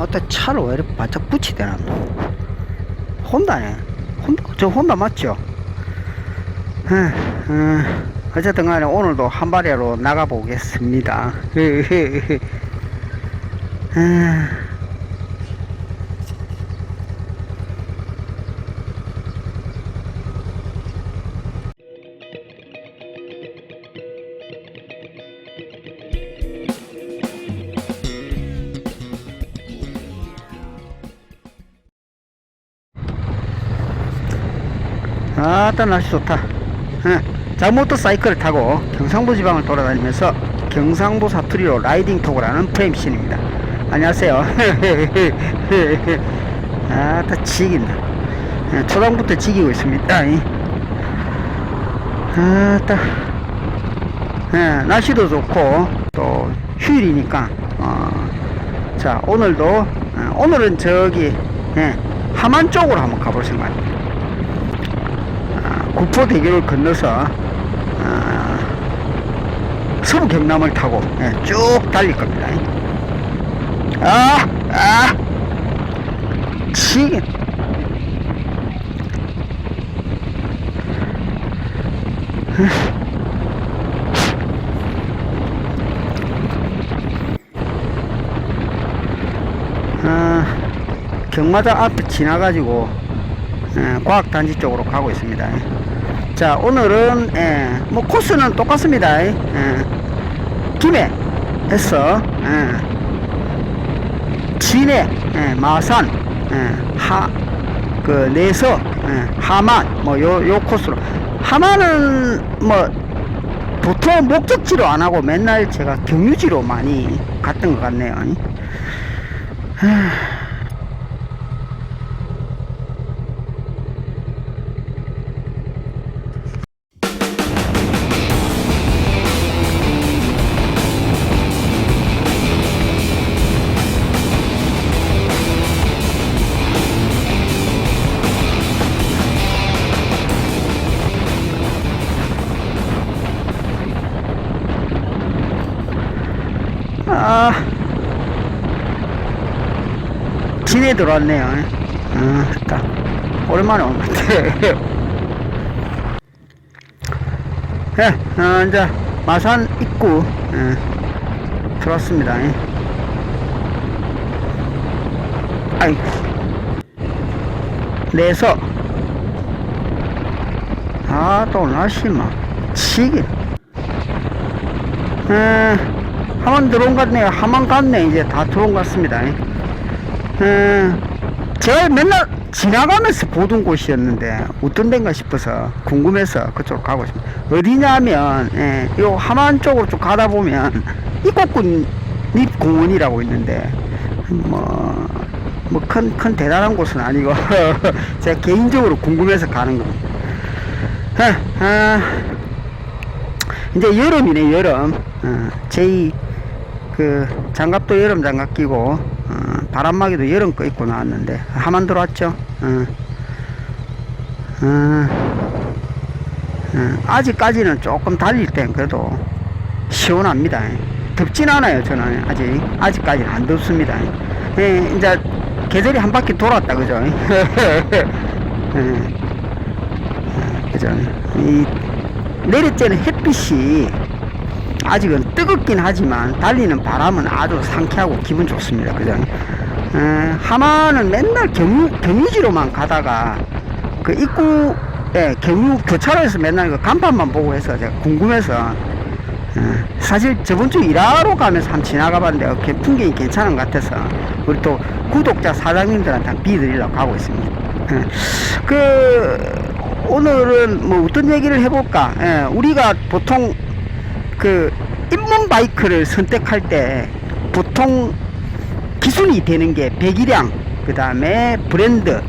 어따 차를 왜 이렇게 바짝 붙이대나? 혼다네. 혼다? 저 혼다 맞죠? 에, 어, 어쨌든 간에 오늘도 한 발야로 나가보겠습니다. 에, 아따 날씨 좋다. 예, 자 모터사이클을 타고 경상도 지방을 돌아다니면서 경상도 사투리로 라이딩 톡을 하는 프레임신입니다. 안녕하세요. 아따 지긴다. 예, 초당부터 지기고 있습니다. 이. 아따. 예, 날씨도 좋고 또 휴일이니까 어, 자 오늘도 어, 오늘은 저기 예, 함안 쪽으로 한번 가볼 생각입니다 아, 구포대교를 건너서 아, 서부 경남을 타고 예, 쭉 달릴 겁니다. 아, 아, 치. 아, 경마장 앞에 지나가지고 예, 과학단지 쪽으로 가고 있습니다. 자, 오늘은, 예, 뭐, 코스는 똑같습니다. 예, 김해 해서, 예, 진해, 예, 마산, 예, 하, 그, 내서, 예, 하만, 뭐, 요, 요 코스로. 하만은, 뭐, 보통 목적지로 안 하고 맨날 제가 경유지로 많이 갔던 것 같네요. 아, 진해 들어왔네요. 아, 됐다. 오랜만에 같아. 예, 어, 이제 마산 입구 예, 들어왔습니다. 아이, 내서 아, 또 날씨 막 치기. 에, 하만 들어온 것 같네요. 하만 갔네. 이제 다 들어온 것 같습니다. 에, 제가 맨날 지나가면서 보던 곳이었는데 어떤 데인가 싶어서 궁금해서 그쪽으로 가고 있습니다. 어디냐면 예, 요 하만 쪽으로 쭉 가다 보면 이곡군 립공원이라고 있는데 뭐뭐큰큰 대단한 곳은 아니고 제가 개인적으로 궁금해서 가는 겁니다. 아, 아, 이제 여름이네 여름 어, 제이 그 장갑도 여름 장갑 끼고 어, 바람막이도 여름 거 입고 나왔는데. 하만 들어왔죠? 어. 어, 어, 아직까지는 조금 달릴 땐 그래도 시원합니다. 덥진 않아요 저는 아직. 아직까지는 안 덥습니다. 예, 이제 계절이 한 바퀴 돌았다 그죠? 예, 어, 그죠? 이 내리쬐는 햇빛이 아직은 뜨겁긴 하지만 달리는 바람은 아주 상쾌하고 기분 좋습니다. 그죠? 에, 하마는 맨날 경유, 경유지로만 가다가 그 입구에 경유 교차로에서 맨날 그 간판만 보고 해서 제가 궁금해서 에, 사실 저번 주 일하러 가면서 한번 지나가 봤는데 어, 게- 풍경이 괜찮은 것 같아서 우리 또 구독자 사장님들한테 비드리려고 가고 있습니다. 에, 그 오늘은 뭐 어떤 얘기를 해볼까? 예, 우리가 보통 그 입문 바이크를 선택할 때 보통 기준이 되는 게 배기량, 그 다음에 브랜드,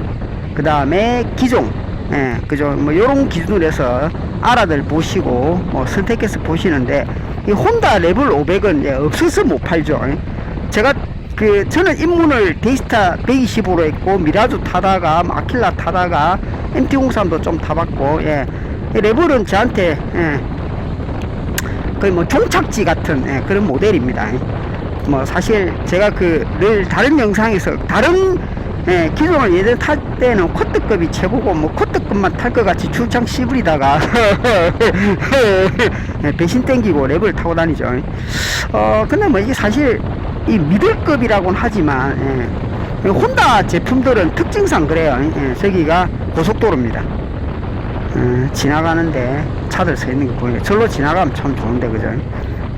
그 다음에 기종, 예, 그죠? 뭐 요런 기준으로 해서 알아들 보시고 뭐 선택해서 보시는데 이 혼다 레벨 500은 예, 없어서 못 팔죠. 예. 제가 그 저는 입문을 데이스타 125로 했고 미라주 타다가 마킬라 타다가 MT03도 좀 타봤고 예. 이 레벨은 저한테 예. 거의 뭐 종착지 같은 예, 그런 모델입니다. 뭐 사실 제가 그 늘 다른 영상에서 다른 예, 기종을 예전 탈 때는 코트급이 최고고 뭐 코트급만 탈 것 같이 출장 씨부리다가 예, 배신 땡기고 랩을 타고 다니죠. 어 근데 뭐 이게 사실 이 미들급이라고는 하지만 예, 혼다 제품들은 특징상 그래요. 예, 저기가 고속도로입니다. 어, 지나가는데 차들 서 있는 거 보이네. 절로 지나가면 참 좋은데, 그죠?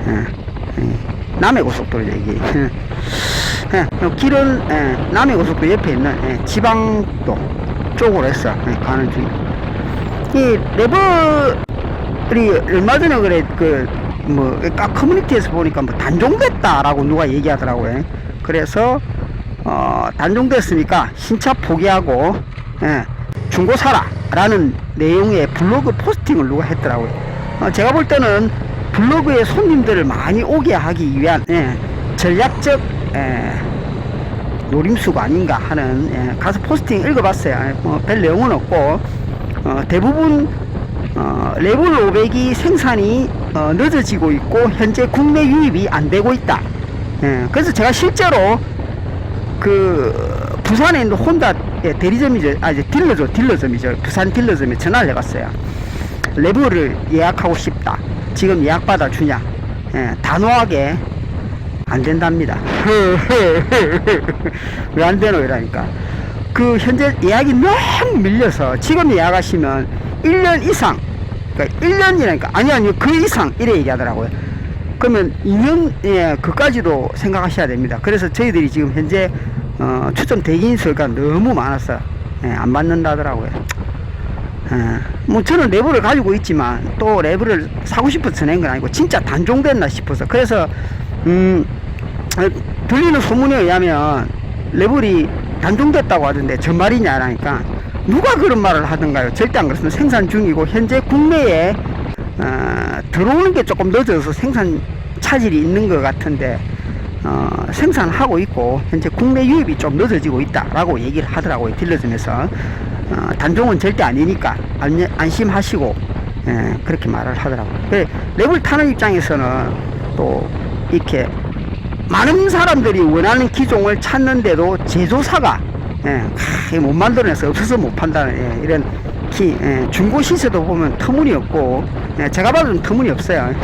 예, 예. 남해 고속도로죠, 이게. 예, 예, 요 길은, 예, 남해 고속도로 옆에 있는, 예, 지방도 쪽으로 해서, 예, 가는 중. 이, 레버리, 얼마 전에 그래, 그, 뭐, 까 커뮤니티에서 보니까 뭐, 단종됐다라고 누가 얘기하더라고요. 그래서, 어, 단종됐으니까 신차 포기하고, 예, 중고 사라 라는 내용의 블로그 포스팅을 누가 했더라고요. 어, 제가 볼 때는 블로그에 손님들을 많이 오게 하기 위한 예, 전략적 예, 노림수가 아닌가 하는 예, 가서 포스팅 읽어봤어요. 예, 뭐, 별 내용은 없고 어, 대부분 어, 레벨 500이 생산이 어, 늦어지고 있고 현재 국내 유입이 안 되고 있다. 예, 그래서 제가 실제로 그 부산에 있는 혼다 예, 대리점이죠. 아 이제 딜러죠. 딜러점이죠. 부산 딜러점에 전화를 해봤어요. 레버를 예약하고 싶다. 지금 예약 받아 주냐? 예, 단호하게 안 된답니다. 왜 안 되노 이라니까. 그 현재 예약이 너무 밀려서 지금 예약하시면 1년 이상 그러니까 1년이라니까 아니 아니요 그 이상 이래 얘기하더라고요. 그러면 2년 예 그까지도 생각하셔야 됩니다. 그래서 저희들이 지금 현재 어, 추첨 대기인 수가 너무 많았어. 예, 안 받는다더라고요. 예, 뭐 저는 레버를 가지고 있지만 또 레버를 사고 싶어서 낸건 아니고 진짜 단종됐나 싶어서 그래서 음 어, 들리는 소문에 의하면 레버이 단종됐다고 하던데 전말이냐라니까 누가 그런 말을 하던가요? 절대 안 그렇습니다. 생산 중이고 현재 국내에 어, 들어오는 게 조금 늦어서 생산 차질이 있는 것 같은데 어, 생산하고 있고 현재 국내 유입이 좀 늦어지고 있다라고 얘기를 하더라고요 딜러점에서 어, 단종은 절대 아니니까 안, 안심하시고 예, 그렇게 말을 하더라고요. 그래, 랩을 타는 입장에서는 또 이렇게 많은 사람들이 원하는 기종을 찾는데도 제조사가 예, 하, 못 만들어내서 없어서 못 판다는 예, 이런 기, 예, 중고 시세도 보면 터무니없고 예, 제가 봐도 터무니없어요.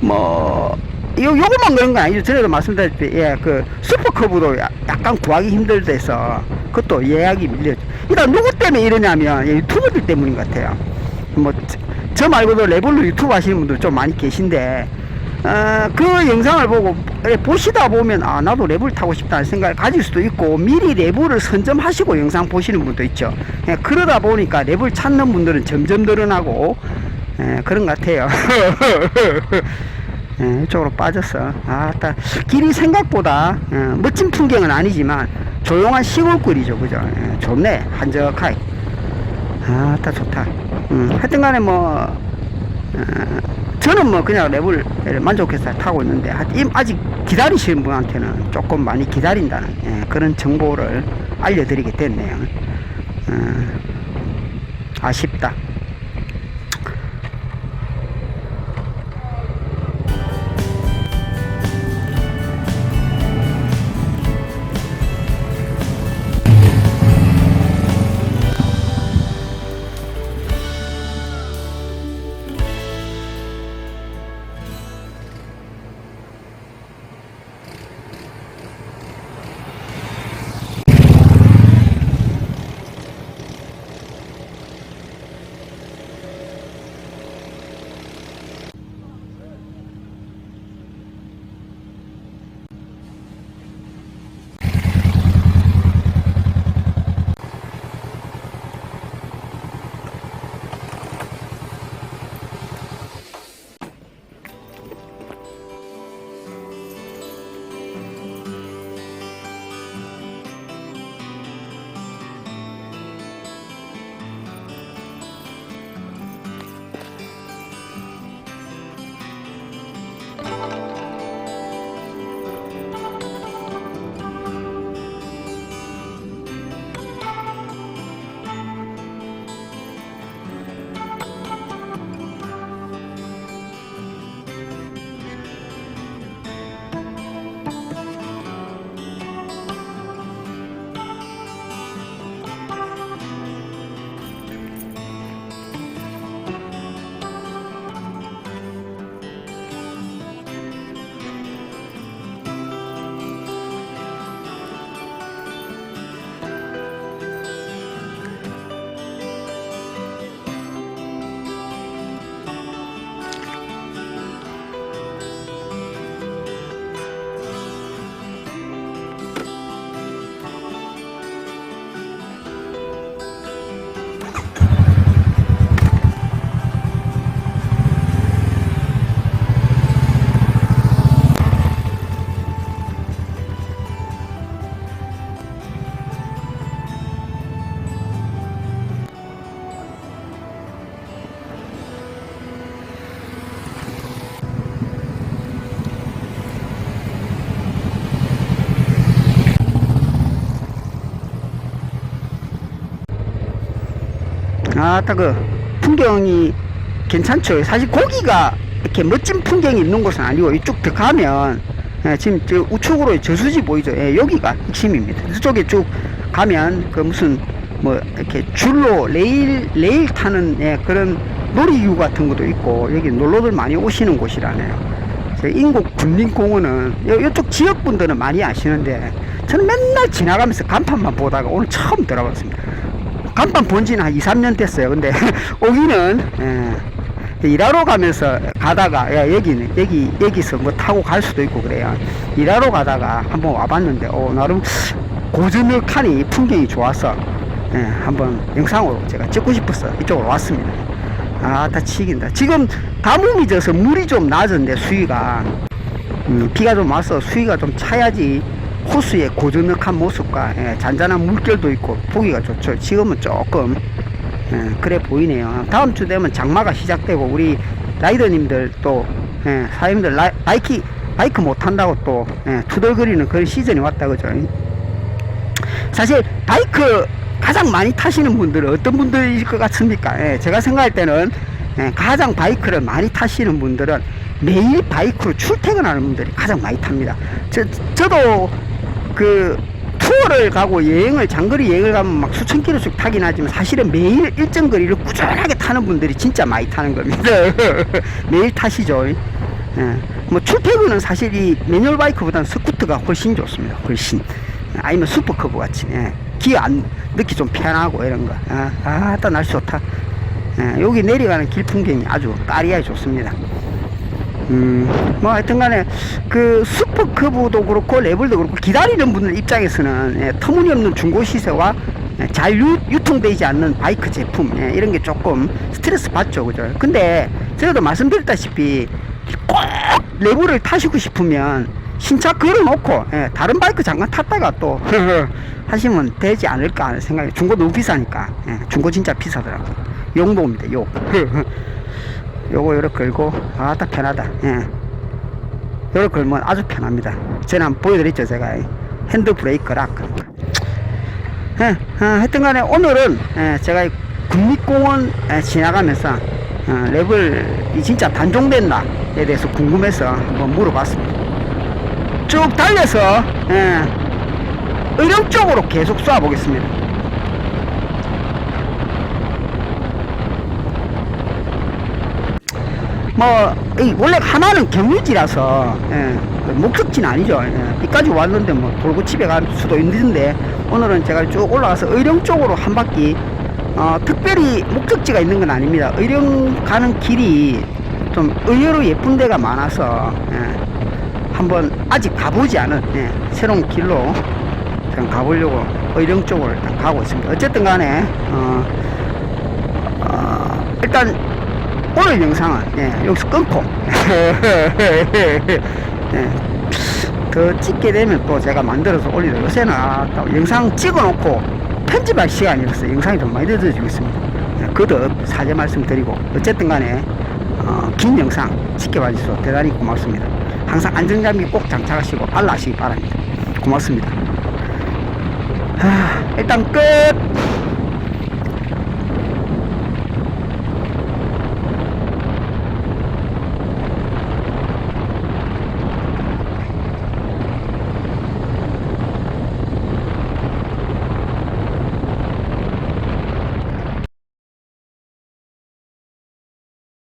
뭐 요, 요것만 그런 건 아니죠. 전에도 말씀드렸듯이, 예, 그, 슈퍼컵으로 야- 약간 구하기 힘들대서, 그것도 예약이 밀려죠. 일단 누구 때문에 이러냐면, 예, 유튜버들 때문인 것 같아요. 뭐, 저, 저 말고도 레벨로 유튜브 하시는 분들 좀 많이 계신데, 어, 그 영상을 보고, 예, 보시다 보면, 아, 나도 랩을 타고 싶다는 생각을 가질 수도 있고, 미리 랩을 선점하시고 영상 보시는 분도 있죠. 예, 그러다 보니까 랩을 찾는 분들은 점점 늘어나고, 예, 그런 것 같아요. 예, 이쪽으로 빠졌어. 아, 따 길이 생각보다 어, 멋진 풍경은 아니지만 조용한 시골길이죠, 그죠? 예, 좋네, 한적하게. 아, 따 좋다. 음, 하여튼간에 뭐 어, 저는 뭐 그냥 랩을 만족해서 타고 있는데 아직 기다리시는 분한테는 조금 많이 기다린다는 예, 그런 정보를 알려드리게 됐네요. 어, 아쉽다. 아따 그 풍경이 괜찮죠. 사실 고기가 이렇게 멋진 풍경이 있는 곳은 아니고 이쪽 더 가면 예, 지금 저 우측으로 저수지 보이죠. 예, 여기가 핵심입니다. 이쪽에 쭉 가면 그 무슨 뭐 이렇게 줄로 레일 레일 타는 예, 그런 놀이유 같은 것도 있고 여기 놀러들 많이 오시는 곳이라네요. 저 인국 군림공원은 요- 요쪽 지역 분들은 많이 아시는데 저는 맨날 지나가면서 간판만 보다가 오늘 처음 들어봤습니다. 간판 본 지는 한 2, 3년 됐어요. 근데 오기는 예, 일하러 가면서 가다가 야, 여기는 여기 여기서 뭐 타고 갈 수도 있고 그래요. 일하러 가다가 한번 와봤는데 어, 나름 고즈넉하니 풍경이 좋아서 예, 한번 영상으로 제가 찍고 싶어서 이쪽으로 왔습니다. 아, 다 치긴다. 지금 가뭄이 져서 물이 좀 낮은데 수위가 음, 비가 좀 와서 수위가 좀 차야지 호수의 고즈넉한 모습과 예, 잔잔한 물결도 있고 보기가 좋죠. 지금은 조금 예, 그래 보이네요. 다음 주 되면 장마가 시작되고 우리 라이더님들 또 예, 사장님들 라, 바이키 바이크 못 탄다고 또 예, 투덜거리는 그런 시즌이 왔다 그죠. 사실 바이크 가장 많이 타시는 분들은 어떤 분들일 것 같습니까? 예, 제가 생각할 때는 예, 가장 바이크를 많이 타시는 분들은 매일 바이크로 출퇴근하는 분들이 가장 많이 탑니다. 저, 저도 그 투어를 가고 여행을 장거리 여행을 가면 막 수천 킬로씩 타긴 하지만 사실은 매일 일정 거리를 꾸준하게 타는 분들이 진짜 많이 타는 겁니다. 매일 타시죠. 예. 뭐 출퇴근은 사실 이 매뉴얼 바이크보다는 스쿠터가 훨씬 좋습니다. 훨씬. 아니면 슈퍼커브 같이 예. 기어 안 넣기 좀 편하고 이런 거. 아, 아따 날씨 좋다. 예, 여기 내려가는 길 풍경이 아주 까리하게 좋습니다. 음, 뭐 하여튼 간에 그 슈퍼커브도 그렇고 레벨도 그렇고 기다리는 분들 입장에서는 예, 터무니없는 중고 시세와 예, 잘 유, 유통되지 않는 바이크 제품 예, 이런 게 조금 스트레스 받죠. 그죠? 근데 제가도 말씀드렸다시피 꼭 레벨을 타시고 싶으면 신차 걸어놓고 예, 다른 바이크 잠깐 탔다가 또 하시면 되지 않을까 하는 생각이 중고 너무 비싸니까. 예, 중고 진짜 비싸더라고요. 용도입니다 욕 요거 요렇게 걸고 아딱 편하다. 예. 요렇게 걸면 아주 편합니다. 전에 한번 보여드렸죠 제가. 핸드 브레이크 락 그런 거 예, 어, 하여튼 간에 오늘은 예, 제가 이 국립공원 에 지나가면서 어, 랩을 진짜 단종됐나에 대해서 궁금해서 한번 물어봤습니다. 쭉 달려서 예, 의령 쪽으로 계속 쏴 보겠습니다 뭐, 이 원래 하나는 경유지라서, 예, 목적지는 아니죠. 예, 여기까지 왔는데 뭐 돌고 집에 갈 수도 있는데, 오늘은 제가 쭉 올라가서 의령 쪽으로 한 바퀴, 어, 특별히 목적지가 있는 건 아닙니다. 의령 가는 길이 좀 의외로 예쁜 데가 많아서, 예, 한번 아직 가보지 않은, 예, 새로운 길로 그냥 가보려고 의령 쪽으로 일단 가고 있습니다. 어쨌든 간에, 어, 어, 일단 오늘 영상은 예, 여기서 끊고. 예, 더 찍게 되면 또 제가 만들어서 올리려 요새는 아, 또 영상 찍어놓고 편집할 시간이 없어요. 영상이 좀 많이 늦어지고 있습니다. 예, 그도 사죄 말씀드리고 어쨌든 간에 어, 긴 영상 지켜봐 주셔서 대단히 고맙습니다. 항상 안전장비 꼭 장착하시고 알라하시기 바랍니다. 고맙습니다. 하, 일단 끝